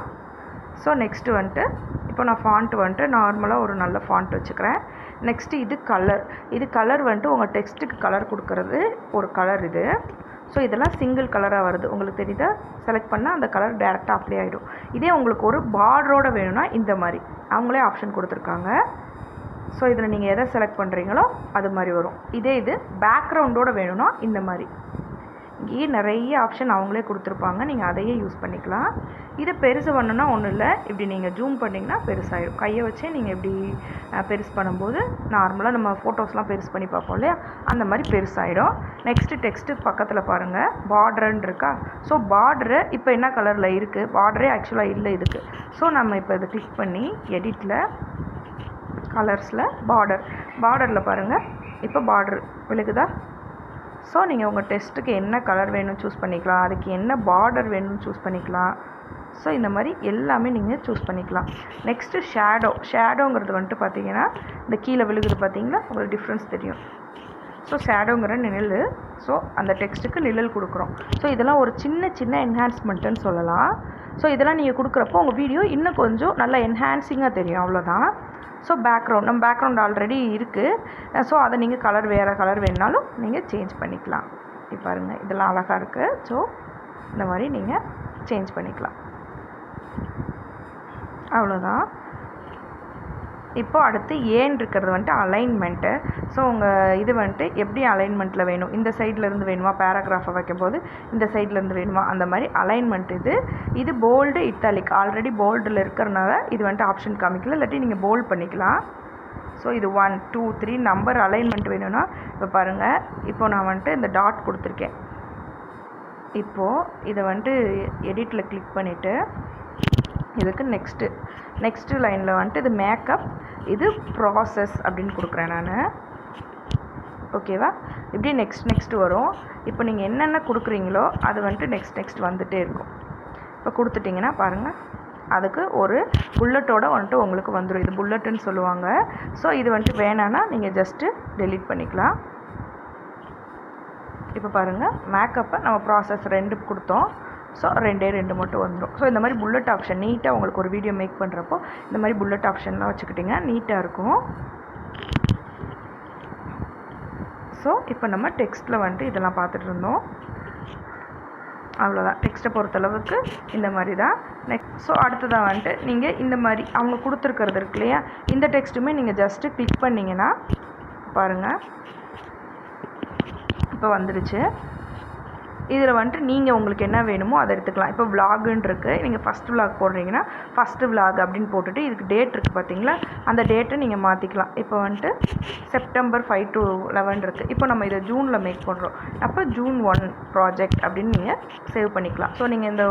ஸோ நெக்ஸ்ட்டு வந்துட்டு இப்போ நான் ஃபாண்ட் வந்துட்டு நார்மலாக ஒரு நல்ல ஃபாண்ட் வச்சுக்கிறேன். நெக்ஸ்ட்டு இது கலர் இது கலர் வந்துட்டு உங்கள் டெக்ஸ்ட்டுக்கு கலர் கொடுக்கறது ஒரு கலர் இது. ஸோ இதெல்லாம் சிங்கிள் கலராக வருது. உங்களுக்கு தெரியுதா? செலக்ட் பண்ணால் அந்த கலர் டேரெக்டாக அப்ளை ஆகிடும் இதே உங்களுக்கு ஒரு பார்டரோட வேணும்னா இந்த மாதிரி. அவங்களே ஆப்ஷன் கொடுத்துருக்காங்க. ஸோ இதில் நீங்கள் எதை செலக்ட் பண்ணுறீங்களோ அது மாதிரி வரும். இதே இது பேக்ரவுண்டோட வேணும்னா இந்த மாதிரி. இங்கேயே நிறைய ஆப்ஷன் அவங்களே கொடுத்துருப்பாங்க. நீங்கள் அதையே யூஸ் பண்ணிக்கலாம். இதை பெருசு பண்ணணுன்னா ஒன்றும் இல்லை. இப்படி நீங்கள் ஜூம் பண்ணிங்கன்னா பெருசாகிடும் கையை வச்சே நீங்கள் இப்படி பெருசு பண்ணும்போது நார்மலாக நம்ம ஃபோட்டோஸ்லாம் பெருசு பண்ணி பார்ப்போம் இல்லையா? அந்த மாதிரி பெருசாகிடும் நெக்ஸ்ட்டு டெக்ஸ்ட்டு பக்கத்தில் பாருங்கள் பார்டருன்னு இருக்கா? ஸோ பார்டரு இப்போ என்ன கலரில் இருக்குது பார்டரே ஆக்சுவலாக இல்லை இதுக்கு. ஸோ நம்ம இப்போ இதை கிளிக் பண்ணி எடிட்டில் கலர்ஸில் பார்டர் பார்டரில் பாருங்கள் இப்போ பார்டர் விழுகுதா? ஸோ நீங்கள் உங்கள் டெஸ்ட்டுக்கு என்ன கலர் வேணும் சூஸ் பண்ணிக்கலாம். அதுக்கு என்ன பார்டர் வேணும்னு சூஸ் பண்ணிக்கலாம். ஸோ இந்த மாதிரி எல்லாமே நீங்கள் சூஸ் பண்ணிக்கலாம். நெக்ஸ்ட்டு ஷேடோ ஷேடோங்கிறது வந்துட்டு பார்த்தீங்கன்னா இந்த கீழே விழுகுது பார்த்தீங்களா உங்களுக்கு டிஃப்ரென்ஸ் தெரியும். ஸோ ஷேடோங்கிற நிழல். ஸோ அந்த டெக்ஸ்ட்டுக்கு நிழல் கொடுக்குறோம். ஸோ இதெல்லாம் ஒரு சின்ன சின்ன என்ஹான்ஸ்மெண்ட்டுன்னு சொல்லலாம். ஸோ இதெல்லாம் நீங்கள் கொடுக்குறப்போ உங்கள் வீடியோ இன்னும் கொஞ்சம் நல்லா என்ஹான்சிங்காக தெரியும். அவ்வளோதான் ஸோ பேக்ரவுண்ட் நம்ம பேக்ரவுண்ட் ஆல்ரெடி இருக்குது ஸோ அதை நீங்கள் கலர் வேறு கலர் வேணுனாலும் நீங்கள் சேஞ்ச் பண்ணிக்கலாம். இப்போ பாருங்கள் இதெல்லாம் அழகாக இருக்குது ஸோ இந்த மாதிரி நீங்கள் சேஞ்ச் பண்ணிக்கலாம். அவ்வளோதான் இப்போ அடுத்து ஏன் இருக்கிறது வந்துட்டு அலைன்மெண்ட்டு ஸோ உங்கள் இது வந்துட்டு எப்படி அலைன்மெண்ட்டில் வேணும்? இந்த சைடில் இருந்து வேணுமா? பேராகிராஃபை வைக்கும்போது இந்த சைடில் இருந்து வேணுமா? அந்த மாதிரி அலைன்மெண்ட் இது. இது போல்டு இத்தாலிக் ஆல்ரெடி போல்டில் இருக்கிறனால இது வந்துட்டு ஆப்ஷன் காமிக்கல. இல்லாட்டி நீங்கள் போல்ட் பண்ணிக்கலாம். ஸோ இது one two three number alignment வேணும்னா இப்போ பாருங்கள் இப்போ நான் வந்துட்டு இந்த டாட் கொடுத்துருக்கேன். இப்போது இதை வந்துட்டு எடிட்டில் கிளிக் பண்ணிவிட்டு இதுக்கு நெக்ஸ்ட்டு நெக்ஸ்ட்டு லைனில் வந்துட்டு இது மேக்கப் இது ப்ராசஸ் அப்படின்னு கொடுக்குறேன் நான். ஓகேவா இப்படி நெக்ஸ்ட் நெக்ஸ்ட் வரும். இப்போ நீங்கள் என்னென்ன கொடுக்குறீங்களோ அது வந்துட்டு நெக்ஸ்ட் நெக்ஸ்ட் வந்துகிட்டே இருக்கும். இப்போ கொடுத்துட்டிங்கன்னா பாருங்கள் அதுக்கு ஒரு புல்லட்டோட வந்துட்டு உங்களுக்கு வந்துடும் இது புல்லட்டுன்னு சொல்லுவாங்க. ஸோ இது வந்துட்டு வேணான்னா நீங்கள் ஜஸ்ட்டு டெலீட் பண்ணிக்கலாம். இப்போ பாருங்கள் மேக்கப்பை நம்ம ப்ராசஸ் ரெண்டு கொடுத்தோம். ஸோ ரெண்டே ரெண்டு மட்டும் வந்துடும் ஸோ இந்த மாதிரி புல்லட் ஆப்ஷன் நீட்டாக உங்களுக்கு ஒரு வீடியோ மேக் பண்ணுறப்போ இந்த மாதிரி புல்லட் ஆப்ஷன்லாம் வச்சுக்கிட்டிங்கன்னா நீட்டாக இருக்கும். ஸோ இப்போ நம்ம டெக்ஸ்ட்டில் வந்துட்டு இதெல்லாம் பார்த்துட்டு இருந்தோம். அவ்வளோதான் டெக்ஸ்ட்டை பொறுத்தளவுக்கு இந்த மாதிரி தான். நெக்ஸ்ட் ஸோ அடுத்ததாக வந்துட்டு நீங்கள் இந்த மாதிரி அவங்க கொடுத்துருக்கிறது இருக்கு இல்லையா? இந்த டெக்ஸ்ட்டுமே நீங்கள் ஜஸ்ட்டு கிளிக் பண்ணிங்கன்னா பாருங்கள் இப்போ வந்துடுச்சு இதில் வந்துட்டு நீங்கள் உங்களுக்கு என்ன வேணுமோ அதை எடுத்துக்கலாம். இப்போ விலாகுன்னு இருக்குது நீங்கள் ஃபஸ்ட் விலாக் போடுறீங்கன்னா ஃபஸ்ட்டு விலாக் அப்படின்னு போட்டுட்டு இதுக்கு டேட் இருக்குது பார்த்தீங்களா? அந்த டேட்டை நீங்கள் மாற்றிக்கலாம் இப்போ வந்துட்டு செப்டம்பர் ஃபைவ் டு லெவன் இருக்குது இப்போ நம்ம இதை ஜூனில் மேக் பண்ணுறோம் அப்போ ஜூன் ஒன் ப்ராஜெக்ட் அப்படின்னு நீங்கள் சேவ் பண்ணிக்கலாம். ஸோ நீங்கள் இந்த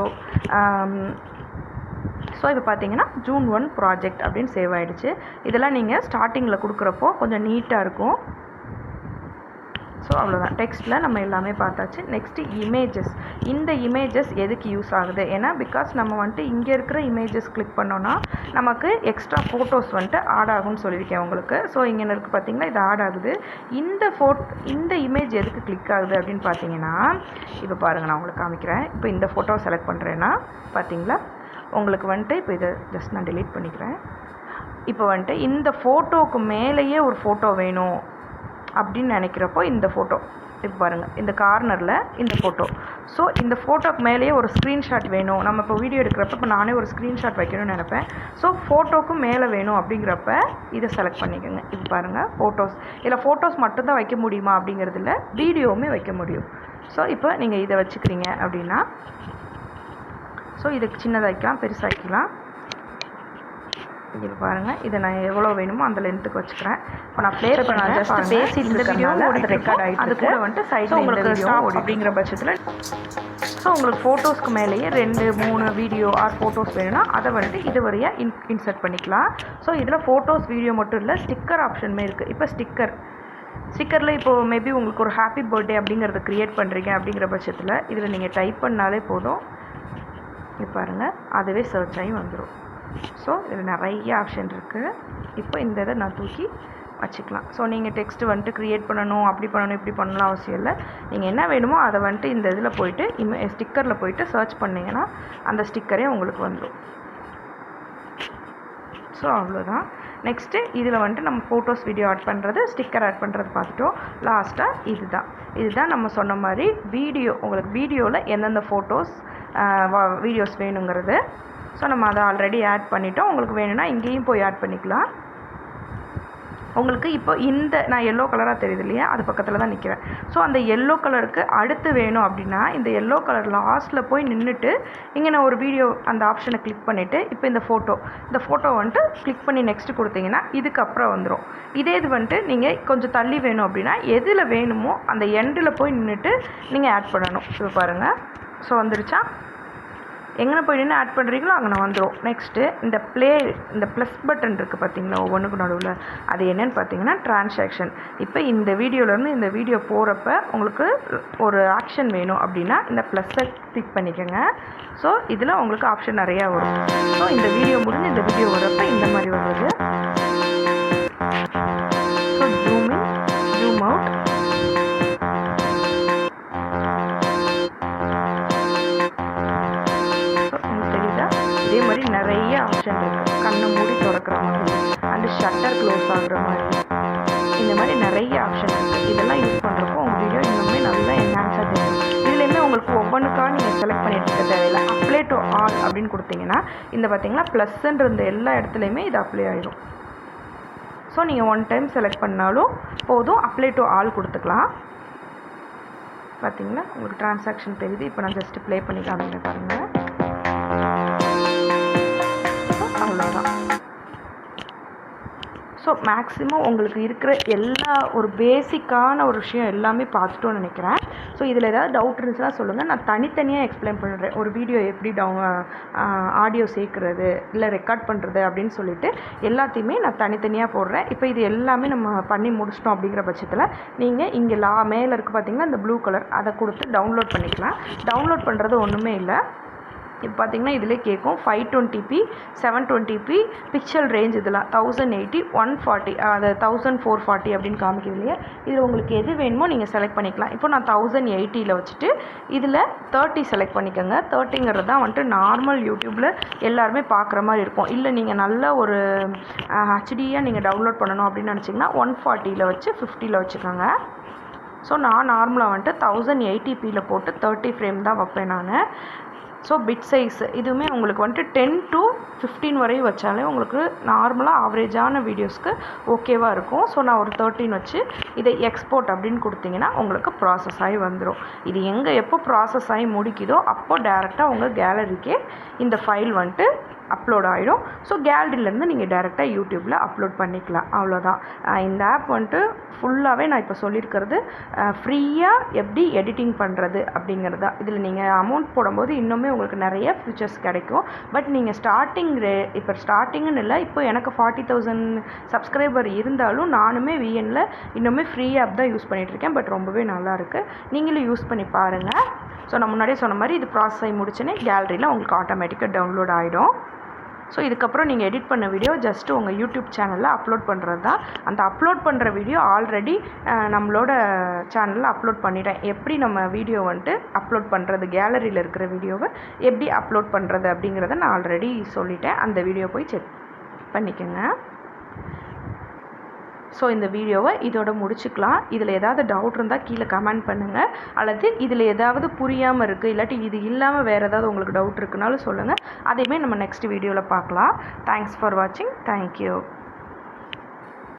ஸோ இப்போ பார்த்தீங்கன்னா ஜூன் ஒன் ப்ராஜெக்ட் அப்படின்னு சேவ் ஆகிடுச்சு இதெல்லாம் நீங்கள் ஸ்டார்டிங்கில் கொடுக்குறப்போ கொஞ்சம் நீட்டாக இருக்கும். ஸோ அவ்வளோதான் டெக்ஸ்ட்டில் நம்ம எல்லாமே பார்த்தாச்சு. நெக்ஸ்ட்டு இமேஜஸ் இந்த இமேஜஸ் எதுக்கு யூஸ் ஆகுது? ஏன்னா பிகாஸ் நம்ம வந்துட்டு இங்கே இருக்கிற இமேஜஸ் கிளிக் பண்ணோன்னா நமக்கு எக்ஸ்ட்ரா ஃபோட்டோஸ் வந்துட்டு ஆட் ஆகும்னு சொல்லியிருக்கேன் உங்களுக்கு. ஸோ இங்கே இருக்குது பார்த்தீங்கன்னா இது ஆட் ஆகுது. இந்த ஃபோட் இந்த இமேஜ் எதுக்கு கிளிக் ஆகுது அப்படின்னு பார்த்தீங்கன்னா இப்போ பாருங்கள் நான் உங்களுக்கு காமிக்கிறேன். இப்போ இந்த ஃபோட்டோ செலக்ட் பண்ணுறேன்னா பார்த்தீங்களா? உங்களுக்கு வந்துட்டு இப்போ இதை ஜஸ்ட் நான் டெலீட் பண்ணிக்கிறேன். இப்போ வந்துட்டு இந்த ஃபோட்டோவுக்கு மேலேயே ஒரு ஃபோட்டோ வேணும். அப்படின்னு நினைக்கிறப்போ இந்த ஃபோட்டோ இப்போ பாருங்கள் இந்த கார்னரில் இந்த ஃபோட்டோ ஸோ இந்த ஃபோட்டோக்கு மேலேயே ஒரு ஸ்க்ரீன்ஷாட் வேணும். நம்ம இப்போ வீடியோ எடுக்கிறப்ப இப்போ நானே ஒரு ஸ்க்ரீன்ஷாட் வைக்கணும்னு நினைப்பேன். ஸோ ஃபோட்டோக்கும் மேலே வேணும் அப்படிங்கிறப்ப இதை செலக்ட் பண்ணிக்கோங்க. இப்போ பாருங்கள் ஃபோட்டோஸ் இதில் ஃபோட்டோஸ் மட்டும்தான் வைக்க முடியுமா அப்படிங்கிறது இல்லை வீடியோவுமே வைக்க முடியும். ஸோ இப்போ நீங்கள் இதை வச்சுக்கிறீங்க அப்படின்னா ஸோ இதுக்கு சின்னதாக வைக்கலாம் பெருசாக வைக்கலாம் இது பாருங்கள் இதை நான் எவ்வளோ வேணுமோ அந்த லென்த்துக்கு வச்சுக்கிறேன். இப்போ நான் ப்ளே பண்ண நான் ஜஸ்ட் பேசிட்டு இந்த வீடியோ அது ரெக்கார்ட் ஆகிட்டு அது கூட வந்துட்டு சைடில் உங்களுக்கு ஸ்டாப் அப்படிங்கிற பட்சத்தில் ஸோ உங்களுக்கு ஃபோட்டோஸ்க்கு மேலேயே ரெண்டு மூணு வீடியோ ஆர் ஃபோட்டோஸ் வேணும்னா அதை வந்துட்டு இது வழியாக இன் இன்சர்ட் பண்ணிக்கலாம். ஸோ இதில் ஃபோட்டோஸ் வீடியோ மட்டும் இல்லை ஸ்டிக்கர் ஆப்ஷனுமே இருக்குது இப்போ ஸ்டிக்கர் ஸ்டிக்கரில் இப்போது மேபி உங்களுக்கு ஒரு ஹாப்பி பர்த்டே அப்படிங்கிறத க்ரியேட் பண்ணுறீங்க அப்படிங்கிற பட்சத்தில் இதில் நீங்கள் டைப் பண்ணாலே போதும். இப்போ பாருங்கள் அதுவே சர்ச் ஆகி வந்துடும் ஸோ இதில் நிறைய ஆப்ஷன் இருக்குது இப்போ இந்த இதை நான் தூக்கி வச்சுக்கலாம். ஸோ நீங்கள் டெக்ஸ்ட்டு வந்துட்டு க்ரியேட் பண்ணணும் அப்படி பண்ணணும் இப்படி பண்ணலாம் அவசியம் இல்லை. நீங்கள் என்ன வேணுமோ அதை வந்துட்டு இந்த இதில் போயிட்டு இம ஸ்டிக்கரில் போயிட்டு சர்ச் பண்ணிங்கன்னா அந்த ஸ்டிக்கரே உங்களுக்கு வந்துடும் ஸோ அவ்வளோதான் நெக்ஸ்ட்டு இதில் வந்துட்டு நம்ம ஃபோட்டோஸ் வீடியோ ஆட் பண்ணுறது ஸ்டிக்கர் ஆட் பண்ணுறது பார்த்துட்டோம். லாஸ்ட்டாக இதுதான். இதுதான் நம்ம சொன்ன மாதிரி வீடியோ உங்களுக்கு வீடியோவில் எந்தெந்த ஃபோட்டோஸ் வீடியோஸ் வேணுங்கிறது. ஸோ நம்ம அதை ஆல்ரெடி ஆட் பண்ணிட்டோம். உங்களுக்கு வேணும்னா இங்கேயும் போய் ஆட் பண்ணிக்கலாம். உங்களுக்கு இப்போ இந்த நான் எல்லோ கலராக தெரியுது இல்லையா? அது பக்கத்தில் தான் நிற்கிறேன் ஸோ அந்த எல்லோ கலருக்கு அடுத்து வேணும் அப்படின்னா இந்த எல்லோ கலர் லாஸ்ட்டில் போய் நின்றுட்டு இங்கே நான் ஒரு வீடியோ அந்த ஆப்ஷனை கிளிக் பண்ணிவிட்டு இப்போ இந்த ஃபோட்டோ இந்த ஃபோட்டோ வந்துட்டு கிளிக் பண்ணி நெக்ஸ்ட்டு கொடுத்தீங்கன்னா இதுக்கப்புறம் வந்துடும் இதே இது வந்துட்டு நீங்கள் கொஞ்சம் தள்ளி வேணும் அப்படின்னா எதில் வேணுமோ அந்த எண்டில் போய் நின்றுட்டு நீங்கள் ஆட் பண்ணணும். இப்போ பாருங்கள் ஸோ வந்துருச்சா? எங்கே போய் நின்று ஆட் பண்ணுறீங்களோ அங்கே வந்துடும் நெக்ஸ்ட்டு இந்த ப்ளே இந்த ப்ளஸ் பட்டன் இருக்குது பார்த்தீங்களா ஒவ்வொன்றுக்கு நடுவில். அது என்னென்னு பார்த்தீங்கன்னா ட்ரான்சாக்ஷன் இப்போ இந்த வீடியோலேருந்து இந்த வீடியோ போகிறப்ப உங்களுக்கு ஒரு ஆக்ஷன் வேணும் அப்படின்னா இந்த ப்ளஸ்ஸை கிளிக் பண்ணிக்கோங்க. ஸோ இதில் உங்களுக்கு ஆப்ஷன் நிறையா வரும். ஸோ இந்த வீடியோ முடிஞ்சு இந்த வீடியோ வரப்போ இந்த மாதிரி வருது நிறைய ஆப்ஷன் கண்ணை மூடி திறக்கிற மாதிரி அண்டு ஷட்டர் க்ளோஸ் ஆகுற மாதிரி. இந்த மாதிரி நிறைய ஆப்ஷன் இருக்குது இதெல்லாம் யூஸ் பண்ணுறப்போ உங்கள் வீடியோ இன்னுமே நல்லா என்ஹான்ஸாக தெரியும். இதுலேயுமே உங்களுக்கு ஒவ்வொன்றுக்காக நீங்கள் செலக்ட் பண்ணிட்டு இருக்க தேவையில்லை. அப்ளை டு ஆல் அப்படின்னு கொடுத்தீங்கன்னா இந்த பார்த்தீங்கன்னா ப்ளஸ்ன்ற இந்த எல்லா இடத்துலையுமே இது அப்ளை ஆகிடும் ஸோ நீங்கள் ஒன் டைம் செலக்ட் பண்ணாலும் போதும். அப்ளை டு ஆல் கொடுத்துக்கலாம். பார்த்தீங்கன்னா உங்களுக்கு டிரான்சாக்ஷன் தெரியுது. இப்போ நான் ஜஸ்ட் ப்ளே பண்ணி காமிக்கிறேன் பாருங்கள் அவ்வளோதான் ஸோ மேக்ஸிமம் உங்களுக்கு இருக்கிற எல்லா ஒரு பேசிக்கான ஒரு விஷயம் எல்லாமே பார்த்துட்டோன்னு நினைக்கிறேன். ஸோ இதில் ஏதாவது டவுட் இருந்துச்சுன்னா சொல்லுங்கள் நான் தனித்தனியாக எக்ஸ்பிளைன் பண்ணுறேன் ஒரு வீடியோ எப்படி டவு ஆடியோ சேர்க்குறது இல்லை ரெக்கார்ட் பண்ணுறது அப்படின்னு சொல்லிட்டு எல்லாத்தையுமே நான் தனித்தனியாக போடுறேன். இப்போ இது எல்லாமே நம்ம பண்ணி முடிச்சிட்டோம் அப்படிங்கிற பட்சத்தில் நீங்கள் இங்கே லா மேலே இருக்குது பார்த்தீங்கன்னா இந்த ப்ளூ கலர் அதை கொடுத்து டவுன்லோட் பண்ணிக்கலாம். டவுன்லோட் பண்ணுறது ஒன்றுமே இல்லை. இப்போ பார்த்தீங்கன்னா இதிலே கேட்கும் five twenty seven twenty pixel range இதெல்லாம். தௌசண்ட் எயிட்டி ஒன் ஃபார்ட்டி அது தௌசண்ட் ஃபோர் ஃபார்ட்டி அப்படின்னு காமிக்குது இல்லையா? இதில் உங்களுக்கு எது வேணுமோ நீங்கள் செலக்ட் பண்ணிக்கலாம். இப்போ நான் தௌசண்ட் எயிட்டியில் வச்சுட்டு இதில் தேர்ட்டி செலக்ட் பண்ணிக்கோங்க. தேர்ட்டிங்கிறது தான் வந்துட்டு நார்மல் யூடியூப்பில் எல்லாருமே பார்க்குற மாதிரி இருக்கும். இல்லை நீங்கள் நல்ல ஒரு ஹெச்டியாக நீங்கள் டவுன்லோட் பண்ணணும் அப்படின்னு நினச்சிங்கன்னா ஒன் ஃபார்ட்டியில் வச்சு ஃபிஃப்டியில் வச்சுக்கோங்க. ஸோ நான் நார்மலாக வந்துட்டு தௌசண்ட் எயிட்டி பியில் போட்டு தேர்ட்டி ஃப்ரேம் தான் வைப்பேன் நான். ஸோ பிட் சைஸ் இதுவுமே உங்களுக்கு வந்துட்டு டென் டு ஃபிஃப்டீன் வரையும் வச்சாலே உங்களுக்கு நார்மலாக ஆவரேஜான வீடியோஸ்க்கு ஓகேவாக இருக்கும். ஸோ நான் ஒரு தேர்ட்டின் வச்சு இதை எக்ஸ்போர்ட் அப்படின்னு கொடுத்தீங்கன்னா உங்களுக்கு ப்ராசஸ் ஆகி வந்துடும் இது எங்கே எப்போ ப்ராசஸ் ஆகி முடிக்குதோ அப்போ டேரெக்டாக உங்கள் கேலரிக்கே இந்த ஃபைல் வந்துட்டு அப்லோட் ஆகிடும் ஸோ கேலரியிலேருந்து நீங்கள் டேரெக்டாக யூடியூப்பில் அப்லோட் பண்ணிக்கலாம். அவ்வளோதான் இந்த ஆப் வந்துட்டு ஃபுல்லாகவே நான் இப்போ சொல்லியிருக்கிறது ஃப்ரீயாக எப்படி எடிட்டிங் பண்ணுறது அப்படிங்கிறது. தான் இதில் நீங்கள் அமௌண்ட் போடும்போது இன்னுமே உங்களுக்கு நிறைய ஃபீச்சர்ஸ் கிடைக்கும். பட் நீங்கள் ஸ்டார்டிங் ரே இப்போ ஸ்டார்டிங்குன்னு இல்லை இப்போ எனக்கு ஃபார்ட்டி தௌசண்ட் சப்ஸ்கிரைபர் இருந்தாலும் நானுமே விஎனில் இன்னுமே ஃப்ரீ ஆப் தான் யூஸ் பண்ணிகிட்ருக்கேன் பட் ரொம்பவே நல்லாயிருக்கு நீங்களும் யூஸ் பண்ணி பாருங்கள் ஸோ நான் முன்னாடியே சொன்ன மாதிரி இது ப்ராசஸ் ஆகி முடிச்சுன்னே கேலரியில் உங்களுக்கு ஆட்டோமேட்டிக்காக டவுன்லோட் ஆகிடும் ஸோ இதுக்கப்புறம் நீங்கள் எடிட் பண்ண வீடியோ ஜஸ்ட்டு உங்கள் யூடியூப் சேனலில் அப்லோட் பண்ணுறது தான். அந்த அப்லோட் பண்ணுற வீடியோ ஆல்ரெடி நம்மளோட சேனலில் அப்லோட் பண்ணிட்டேன். எப்படி நம்ம வீடியோ வந்துட்டு அப்லோட் பண்ணுறது கேலரியில் இருக்கிற வீடியோவை எப்படி அப்லோட் பண்ணுறது அப்படிங்கிறத நான் ஆல்ரெடி சொல்லிட்டேன். அந்த வீடியோ போய் செக் பண்ணிக்கோங்க. ஸோ இந்த வீடியோவை இதோட முடிச்சுக்கலாம். இதில் ஏதாவது டவுட் இருந்தால் கீழே கமெண்ட் பண்ணுங்கள் அல்லது இதில் ஏதாவது புரியாமல் இருக்குது இல்லாட்டி இது இல்லாமல் வேறு ஏதாவது உங்களுக்கு டவுட் இருக்குனாலும் சொல்லுங்கள் அதையுமே நம்ம நெக்ஸ்ட் வீடியோவில் பார்க்கலாம். தேங்க்ஸ் ஃபார் வாட்சிங் தேங்க்யூ